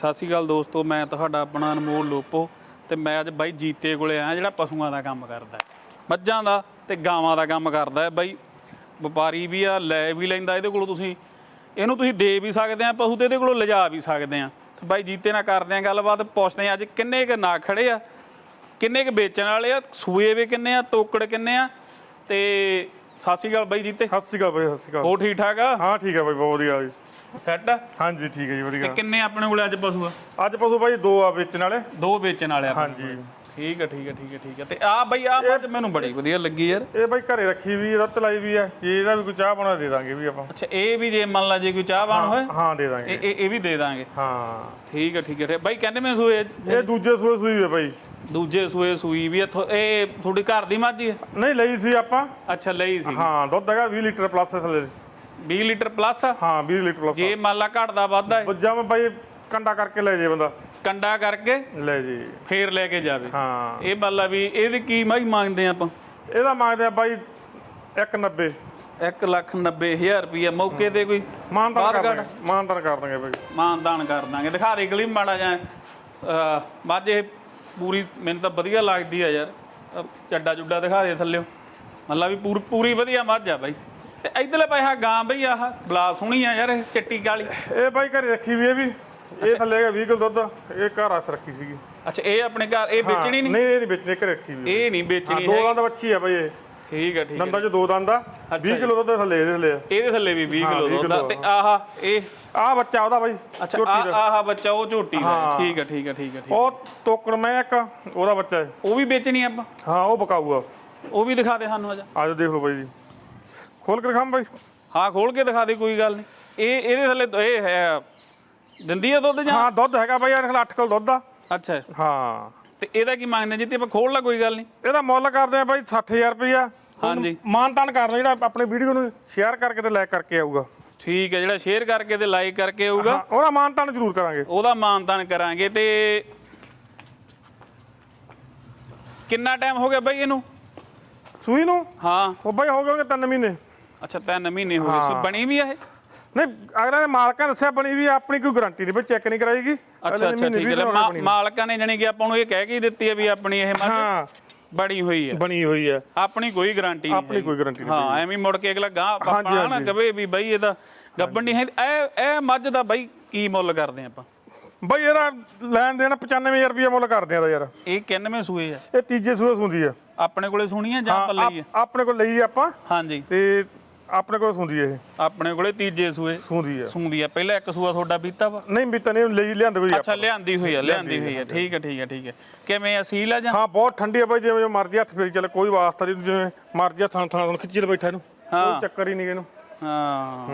ਸਤਿ ਸ਼੍ਰੀ ਅਕਾਲ ਦੋਸਤੋ ਮੈਂ ਤੁਹਾਡਾ ਆਪਣਾ ਅਨਮੋਲ ਲੋਪੋ ਤੇ ਮੈਂ ਅੱਜ ਬਾਈ ਜੀਤੇ ਕੋਲੇ ਆਇਆ ਜਿਹੜਾ ਪਸ਼ੂਆਂ ਦਾ ਕੰਮ ਕਰਦਾ। ਮੱਝਾਂ ਦਾ ਤੇ ਗਾਵਾਂ ਦਾ ਕੰਮ ਕਰਦਾ ਹੈ। ਬਾਈ ਵਪਾਰੀ ਵੀ ਆ ਲੈ ਵੀ ਲੈਂਦਾ ਇਹਦੇ ਕੋਲੋਂ ਤੁਸੀਂ। ਇਹਨੂੰ ਤੁਸੀਂ ਦੇ ਵੀ ਸਕਦੇ ਆ ਪਸ਼ੂ ਤੇ ਇਹਦੇ ਕੋਲੋਂ ਲਿਜਾ ਵੀ ਸਕਦੇ ਆ। ਤੇ ਬਾਈ ਜੀਤੇ ਨਾਲ ਕਰਦੇ ਆ ਗੱਲਬਾਤ ਪੁੱਛਦੇ ਆ ਅੱਜ ਕਿੰਨੇ ਕ ਨਾ ਖੜੇ ਆ ਕਿੰਨੇ ਕ ਵੇਚਣ ਵਾਲੇ ਆ ਸੂਏ ਵੀ ਕਿੰਨੇ ਆ ਤੋਕੜ ਕਿੰਨੇ ਆ ਤੇ ਸਤਿ ਸ਼੍ਰੀ ਅਕਾਲ ਬਾਈ ਜੀਤੇ। ਸਤਿ ਸ਼੍ਰੀ ਅਕਾਲ ਬਾਈ ਸਤਿ ਸ਼੍ਰੀ ਅਕਾਲ। ਹੋ ਠੀਕ ਠਾਕ ਆ? ਹਾਂ ਠੀਕ ਹੈ ਬਾਈ ਬਹੁਤ ਵਧੀਆ ਜੀ। ਸੈੱਟ ਹਾਂਜੀ ਠੀਕ ਹੈ ਜੀ ਤੇ ਵਧੀਆ ਕਿੰਨੇ ਆਪਣੇ ਕੋਲੇ ਅੱਜ ਪਸ਼ੂ ਆ? ਅੱਜ ਪਸ਼ੂ ਬਾਈ ਦੋ ਆ ਵੇਚਣ ਵਾਲੇ। ਦੋ ਵੇਚਣ ਵਾਲੇ ਆ ਹਾਂਜੀ। ਠੀਕ ਹੈ ਠੀਕ ਹੈ ਠੀਕ ਹੈ ਠੀਕ ਹੈ। ਤੇ ਆ ਬਈ ਆ ਮੱਝ ਮੈਨੂੰ ਬੜੀ ਵਧੀਆ ਲੱਗੀ ਯਾਰ। ਇਹ ਬਾਈ ਘਰੇ ਰੱਖੀ ਵੀ ਰੱਤ ਲਾਈ ਵੀ ਹੈ। ਜੇ ਇਹਦਾ ਵੀ ਕੋਈ ਚਾਹ ਬਣਾ ਦੇ ਦਾਂਗੇ ਵੀ ਆਪਾਂ। ਅੱਛਾ ਇਹ ਵੀ ਜੇ ਮੰਨ ਲਾ ਜੇ ਕੋਈ ਚਾਹਵਾਨ ਹੋਏ ਹਾਂ ਦੇ ਦਾਂਗੇ। ਇਹ ਇਹ ਇਹ ਵੀ ਦੇ ਦਾਂਗੇ। ਹਾਂ। ਠੀਕ ਹੈ ਠੀਕ ਹੈ। ਬਾਈ ਕਹਿੰਦੇ ਮੈਂ ਸੂਏ ਇਹ ਦੂਜੇ ਸੂਏ ਸੂਈ ਹੈ ਬਾਈ। ਦੂਜੇ ਸੂਏ ਸੂਈ ਵੀ ਆ। ਥੋ- ਇਹ ਤੁਹਾਡੀ ਘਰ ਦੀ ਮੱਝ ਹੀ ਹੈ ਨਹੀਂ ਲਈ ਸੀ ਆਪਾਂ। ਅੱਛਾ ਲਈ ਸੀ। ਹਾਂ ਦੁੱਧ ਹੈਗਾ 20 ਲੀਟਰ ਪਲੱਸ ਥੱਲੇ। 20 ਲੀਟਰ ਪਲੱਸ ਹਾਂ 20 ਲੀਟਰ ਪਲੱਸ ਜੇ ਮੰਨ ਲਾ ਘਟਦਾ ਵੱਧਦਾ ਹੈ, ਬੱਜਾ ਮੈਂ ਬਾਈ ਕੰਡਾ ਕਰਕੇ ਲੈ ਜੇ ਬੰਦਾ। ਕੰਡਾ ਕਰਕੇ? ਲੈ ਜੀ। ਫੇਰ ਲੈ ਕੇ ਜਾਵੇ। ਹਾਂ। ਇਹ ਮੰਨ ਲਾ ਵੀ ਇਹਦੀ ਕੀ ਮੱਝ ਮੰਗਦੇ ਆਪਾਂ? ਇਹਦਾ ਮੰਗਦੇ ਆ ਬਾਈ 190 1 ਲੱਖ 90 ਹਜ਼ਾਰ ਰੁਪਈਆ। ਮੌਕੇ ਤੇ ਕੋਈ ਮਾਨਦਾਨ ਕਰ। ਦਾਂਗੇ ਮਾਨਦਾਨ ਕਰ ਦਾਂਗੇ ਬਾਈ। ਮਾਨਦਾਨ ਕਰ ਦਾਂਗੇ। ਦਿਖਾ ਦੇ ਗਲੀ ਮਾੜਾ ਜਾਂ ਮੱਝ ਇਹ ਪੂਰੀ ਮੈਨੂੰ ਤਾਂ ਵਧੀਆ ਲੱਗਦੀ ਆ ਯਾਰ। ਚੱਡਾ ਚੁੱਡਾ ਦਿਖਾ ਦੇ ਥੱਲਿਓ। ਮੱਲਾ ਵੀ ਪੂਰੀ ਪੂਰੀ ਵਧੀਆ ਮੱਝ ਆ ਬਾਈ। ਤੇ ਇਧਰਲੇ ਪਾਸੇ ਗਾਂ ਬਈ ਆਹ ਬਲਾ ਸੋਹਣੀ ਆ ਯਾਰ ਇਹ ਚਿੱਟੀ ਕਾਲੀ। ਇਹ ਬਾਈ ਘਰੇ ਰੱਖੀ ਵੀ ਇਹ ਵੀ। ਇਹ ਥੱਲੇ ਹੈਗਾ 20 ਕਿਲੋ ਦੁੱਧ ਇਹ ਘਰ ਹੱਥ ਰੱਖੀ ਸੀਗੀ। ਅੱਛਾ ਇਹ ਆਪਣੇ ਘਰ ਇਹ ਵੇਚਣੀ ਨਹੀਂ? ਨਹੀਂ ਇਹ ਨਹੀਂ ਵੇਚਣੀ ਘਰੇ ਰੱਖੀ ਵੀ ਇਹ ਨਹੀਂ ਹਾਂ ਵੇਚਣੀ ਦੋ ਹੈ ਦੰਦ ਬੱਚੀ ਆ ਬਾਈ ਇਹ। ਠੀਕ ਹੈ ਠੀਕ ਹੈ ਦੰਦਾਂ ਚ ਦੋ ਦੰਦ ਆ 20 ਕਿਲੋ ਦੁੱਧ ਥੱਲੇ ਇਹਦੇ ਥੱਲੇ ਆ। ਇਹਦੇ ਥੱਲੇ ਵੀ 20 ਹਾਂ, ਕਿਲੋ 20 ਦੁੱਧ ਆ। ਕਿਲੋ ਤੇ ਆਹ ਇਹ ਆਹ ਬੱਚਾ ਉਹਦਾ ਬਾਈ ਅੱਛਾ ਝੋਟੀ ਆਹ ਦਾ। ਆਹ ਬੱਚਾ ਉਹ ਝੋਟੀ ਦਾ। ਠੀਕ ਹੈ ਠੀਕ ਹੈ ਠੀਕ ਹੈ ਠੀਕ ਉਹ ਟੋਕਰ ਮੈਂ ਇੱਕ ਉਹਦਾ ਬੱਚਾ ਹੈ। ਉਹ ਵੀ ਵੇਚਣੀ ਆਪਾਂ? ਹਾਂ ਉਹ ਬਕਾਊਗਾ ਉਹ ਵੀ ਦਿਖਾ ਦੇ ਸਾਨੂੰ ਅਜਾ। ਆਜੋ ਦੇਖ ਲਓ ਬਾਈ ਜੀ। ਖੋਲ ਕੇ ਦਿਖਾਮ ਬਾਈ। ਹਾਂ ਖੋਲ ਕੇ ਦਿਖਾ ਦੇ ਕੋਈ ਗੱਲ ਨਹੀਂ। ਇਹ ਇਹਦੇ ਥੱਲੇ ਇਹ ਹੈ ਦਿੰਦੀ ਹੈ ਦੁੱਧ ਜਾਂ? ਹਾਂ ਦੁੱਧ ਹੈਗਾ ਬਾਈ ਯਾਰ 8 ਕਿਲੋ ਦੁੱਧ ਆ। ਅੱਛਾ। ਹਾਂ। ਤੇ ਇਹਦਾ ਕੀ ਮੰਗਦੇ ਜੀ? ਤੇ ਆਪਾਂ ਖੋਲ ਲਾ ਕੋਈ ਗੱਲ ਨਹੀਂ। ਇਹਦਾ ਮੁੱਲ ਕਰਦੇ ਆ ਬਾਈ 60000 ਰੁਪਇਆ ਹਾਂਜੀ। ਮਾਨ ਤਾਨ ਕਰਨਾ ਜਿਹੜਾ ਆਪਣੇ ਵੀਡੀਓ ਨੂੰ ਸ਼ੇਅਰ ਕਰਕੇ ਤੇ ਲਾਈਕ ਕਰਕੇ ਆਊਗਾ। ਠੀਕ ਹੈ ਜਿਹੜਾ ਸ਼ੇਅਰ ਕਰਕੇ ਤੇ ਲਾਈਕ ਕਰਕੇ ਆਊਗਾ। ਹਾਂ ਉਹਦਾ ਮਾਨ ਤਾਨ ਜ਼ਰੂਰ ਕਰਾਂਗੇ। ਉਹਦਾ ਮਾਨਤਾਨ ਕਰਾਂਗੇ ਤੇ ਕਿੰਨਾ ਟਾਈਮ ਹੋ ਗਿਆ ਬਈ ਇਹਨੂੰ? ਸੂਈ ਨੂੰ? ਹਾਂ। ਉਹ ਬਾਈ ਹੋ ਗਏ 3 ਮਹੀਨੇ। ਅੱਛਾ ਤਿੰਨ ਮਹੀਨੇ ਹੋ ਗਏ ਸੋ ਬਣੀ ਵੀ ਆ ਇਹ? ਨਹੀਂ ਅਗਲੇ ਨੇ ਮਾਲਕਾਂ ਨੇ ਦੱਸਿਆ ਬਣੀ ਵੀ ਆਪਣੀ ਕੋਈ ਗਾਰੰਟੀ ਨਹੀਂ ਬਈ ਚੈੱਕ ਨਹੀਂ ਕਰਾਏਗੀ। ਅੱਛਾ ਅੱਛਾ ਠੀਕ ਹੈ ਮਾ-। ਮਾਲਕਾਂ ਨੇ ਜਾਣੀ ਕਿ ਆਪਾਂ ਨੂੰ ਇਹ ਕਹਿ ਕੇ ਹੀ ਦਿੱਤੀ ਹੈ ਵੀ ਆਪਣੀ ਇਹ ਮੱਝ ਹਾਂ। ਬਣੀ ਹੋਈ ਹੈ ਬਣੀ ਹੋਈ ਹੈ ਆਪਣੀ ਕੋਈ ਗਾਰੰਟੀ ਨਹੀਂ ਆਪਣੀ ਕੋਈ ਗਾਰੰਟੀ ਨਹੀਂ ਹਾਂ ਐਵੇਂ ਹੀ ਮੁੜ ਕੇ ਅਗਲਾ ਗਾਂ ਹਾਂਜੀ, ਨਾ ਹਾਂਜੀ। ਕਵੇ ਵੀ ਬਈ ਇਹਦਾ ਗੱਬਣ ਨਹੀਂ ਹੈ। ਇਹ ਇਹ ਮੱਝ ਦਾ ਬਈ ਕੀ ਮੁੱਲ ਕਰਦੇ ਆਪਾਂ? ਬਈ ਇਹਦਾ ਲੈਣ ਦੇਣ 95000 ਰੁਪਏ ਮੁੱਲ ਕਰਦੇ ਆ ਦਾ ਯਾਰ। ਇਹ 91 ਸੂਏ ਆ? ਇਹ ਤੀਜੇ ਸੂਏ ਸੁੰਦੀ ਆ। ਆਪਣੇ ਕੋਲੇ ਸੁਣੀ ਆ ਜਾਂ ਆਪਾਂ ਲਈ ਆ ਆਪ- ਆਪਣੇ ਕੋਲ ਲਈ ਆਪਾਂ। ਹਾਂਜੀ। ਤੇ ਆਪਣੇ ਕੋਲ ਸੁੰਦੀ ਇਹ। ਆਪਣੇ ਕੋਲੇ ਤੀਜੇ ਸੂਏ। ਸੁੰਦੀ ਆ। ਸੁੰਦੀ ਆ। ਪਹਿਲਾਂ ਇੱਕ ਸੂਆ ਤੁਹਾਡਾ ਪੀਤਾ ਵਾ? ਨਹੀਂ ਵੀ ਤਾਂ ਨਹੀਂ ਲਈ ਲਿਆਂਦੇ ਕੋਈ ਅੱਛਾ ਲਿਆਂਦੀ ਹੋਈ ਆ ਲਿਆਂਦੀ ਹੋਈ ਆ ਠੀਕ ਹੈ ਠੀਕ ਹੈ ਠੀਕ ਹੈ ਕਿਵੇਂ ਅਸੀਲ ਆ ਜਾਂ? ਹਾਂ ਬਹੁਤ ਠੰਡੀ ਆ ਬਾਈ ਜਿਵੇਂ ਮਰਜ਼ੀ ਹੱਥ ਫੇਰੀ ਚੱਲ ਕੋਈ ਵਾਸਤਾ ਨਹੀਂ ਜਿਵੇਂ ਮਰਜ਼ੀ ਥਾਂ ਥਾਂ ਖਿੱਚੀ ਤੇ ਬੈਠਾ ਇਹਨੂੰ। ਕੋਈ ਚੱਕਰ ਹੀ ਨਹੀਂ ਇਹਨੂੰ। ਹਾਂ।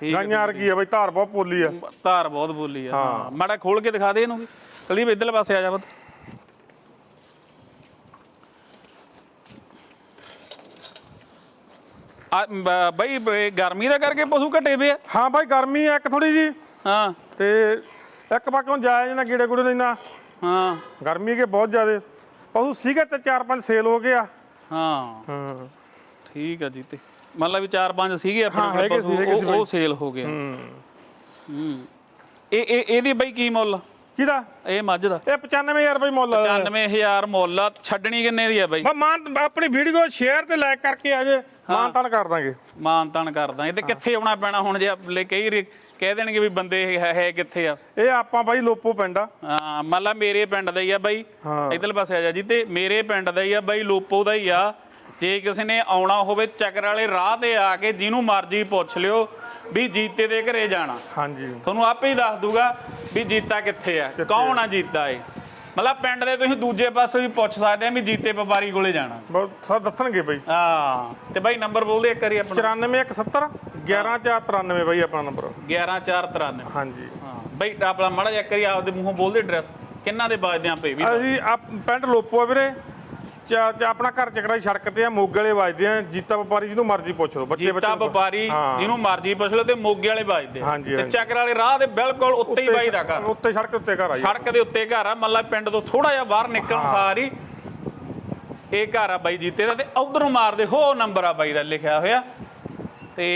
ਠੀਕ ਗਾਈਆਂ ਵਰਗੀ ਆ ਬਾਈ ਧਾਰ ਬਹੁਤ ਪੋਲੀ ਆ। ਧਾਰ ਬਹੁਤ ਬੋਲੀ ਆ। ਹਾਂ। ਮਾੜਾ ਖੋਲ ਕੇ ਦਿਖਾ ਦੇ ਇਹਨੂੰ ਵੀ। ਕਲੀਬ ਇਧਰਲੇ ਪਾਸੇ ਆ ਜਾ ਬਤ ਆ ਬ- ਬਈ ਬ- ਗਰਮੀ ਦਾ ਕਰਕੇ ਪਸ਼ੂ ਘਟੇ ਵੇ ਆ। ਹਾਂ ਬਾਈ ਗਰਮੀ ਆ ਇੱਕ ਥੋੜੀ ਜੀ। ਹਾਂ। ਤੇ ਇੱਕ ਹੁਣ ਜਾਇਆ ਨਾ ਗੀੜੇ ਗੁੜੇ ਨਾ ਹਾਂ। ਗਰਮੀ ਕੇ ਬਹੁਤ ਜ਼ਿਆਦੇ। ਪਸ਼ੂ ਸੀਗੇ ਤੇ ਚਾਰ ਪੰਜ ਸੇਲ ਹੋ ਗਏ ਆ। ਹਾਂ। ਹਾਂ। ਠੀਕ ਆ ਜੀ ਤੇ। ਮੰਨ ਲਾ ਵੀ 4-5 ਸੀਗੇ ਹਾਂ, ਆਪਣੇ ਹੈਗੇ ਕੋਲ ਸੀ, ਹੈਗੇ ਪਸ਼ੂ ਉਹ- ਉਹ ਸੇਲ ਹੋ ਗਏ ਹੂੰ। ਹੂੰ। ਇਹ ਇਹ ਇਹਦੀ ਬਈ ਕੀ ਮੁੱਲ? ਕਿਹਦਾ? ਇਹ ਮੱਝ ਦਾ। ਇਹ 95000 ਰੁਪਏ ਮੁੱਲ ਆ। 95000 ਮੁੱਲ ਆ ਛੱਡਣੀ ਕਿੰਨੇ ਦੀ ਆ ਬਾਈ? ਮਾਨ ਆਪਣੀ ਵੀਡੀਓ ਸ਼ੇਅਰ ਤੇ ਲਾਈਕ ਕਰਕੇ ਆ ਜੇ ਮਾਨ ਤਾਨ ਕਰ ਦਾਂਗੇ। ਮਾਨ ਤਾਨ ਕਰਦਾ ਇਹ ਤੇ ਕਿੱਥੇ ਆਉਣਾ ਪੈਣਾ ਹੁਣ ਜੇ ਲੈ ਕਈ ਕਹਿ ਦੇਣਗੇ ਵੀ ਬੰਦੇ ਹੈ ਹੈ ਕਿੱਥੇ ਆ? ਇਹ ਆਪਾਂ ਬਾਈ ਲੋਪੋ ਪਿੰਡ ਆ। ਹਾਂ ਮੰਨ ਲਾ ਮੇਰੇ ਪਿੰਡ ਦਾ ਹੀ ਆ ਬਾਈ। ਹਾਂ। ਇਧਰਲੇ ਪਾਸੇ ਆ ਜਾ ਜੀ। ਤੇ ਮੇਰੇ ਪਿੰਡ ਦਾ ਹੀ ਆ ਬਾਈ ਲੋਪੋ ਦਾ ਹੀ ਆ। ਜੇ ਕਿਸੇ ਨੇ ਆਉਣਾ ਹੋਵੇ ਚੱਕਰ ਵਾਲੇ ਰਾਹ ਤੇ ਆ ਕੇ ਜਿਹਨੂੰ ਮਰਜ਼ੀ ਪੁੱਛ ਲਿਓ। ਵੀ ਜੀਤੇ ਦੇ ਘਰੇ ਜਾਣਾ। ਹਾਂਜੀ। ਤੁਹਾਨੂੰ ਆਪੇ ਹੀ ਦੱਸ ਦੂਗਾ ਵੀ ਜੀਤਾ ਕਿੱਥੇ ਆ ਕੌਣ ਆ? ਜੀਤਾ ਇਹ? ਮਤਲਬ ਪਿੰਡ ਦੇ ਤੁਸੀਂ ਦੂਜੇ ਪਾਸੇ ਵੀ ਪੁੱਛ ਸਕਦੇ ਆ ਵੀ ਜੀਤੇ ਵਪਾਰੀ ਕੋਲੇ ਜਾਣਾ। ਬਹੁਤ ਸਰ ਦੱਸਣਗੇ ਬਾਈ। ਹਾਂ ਤੇ ਬਾਈ ਨੰਬਰ ਬੋਲਦੇ ਇੱਕ ਵਾਰੀ ਆਪਣਾ। 94170 11493 ਬਾਈ ਆਪਣਾ ਨੰਬਰ। 11493 ਹਾਂਜੀ। ਹਾਂ ਬਈ ਆਪਣਾ ਮਾੜਾ ਜਿਹਾ ਇੱਕ ਵਾਰੀ ਆਪਦੇ ਮੂੰਹੋਂ ਬੋਲਦੇ ਐਡਰੈਸ ਕਿੰਨਾ ਦੇ ਬਾਜਦੇ ਆਪੇ ਵੀ? ਅਸੀਂ ਪਿੰਡ ਲੋਪੋ ਆ ਵੀਰੇ ਚਾ ਚਾ ਆਪਣਾ ਘਰ ਚੱਕੜਾ ਸੜਕ ਤੇ ਆ ਮੋਗੇ ਵਾਲੇ ਵੱਜਦੇ ਆ ਜੀਤਾ ਵਪਾਰੀ ਜਿਹਨੂੰ ਮਰਜ਼ੀ ਪੁੱਛ ਲਓ ਬੱਚੇ ਜੀਤਾ ਬੱਚੇ ਵਪਾਰੀ ਹਾਂ। ਜਿਹਨੂੰ ਮਰਜ਼ੀ ਪੁੱਛ ਲਓ ਤੇ ਮੋਗੇ ਵਾਲੇ ਵੱਜਦੇ। ਹਾਂਜੀ, ਤੇ ਹਾਂਜੀ। ਚੱਕਰ ਵਾਲੇ ਰਾਹ ਦੇ ਬਿਲਕੁਲ ਉੱਤੇ ਹੀ ਬਾਈ ਦਾ ਘਰ ਉੱਤੇ ਸੜਕ ਉੱਤੇ ਘਰ ਆ ਜੀ ਸੜਕ ਦੇ ਉੱਤੇ ਘਰ ਆ ਮੱਲਾ ਪਿੰਡ ਤੋਂ ਥੋੜਾ ਜਿਹਾ ਬਾਹਰ ਨਿਕਲਣ ਸਾਰ ਹੀ ਇਹ ਘਰ ਆ ਬਾਈ ਜੀਤੇ ਦਾ ਤੇ ਉਧਰੋਂ ਮਾਰਦੇ ਹੋ ਨੰਬਰ ਆ ਬਾਈ ਦਾ ਲਿਖਿਆ ਹੋਇਆ ਤੇ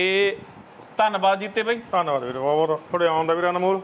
ਧੰਨਵਾਦ ਜੀਤੇ ਬਾਈ ਧੰਨਵਾਦ ਵੀਰੇ ਬਹੁਤ ਬਹੁਤ ਆਉਣ ਦਾ ਵੀਰੇ ਅਨਮੋਲ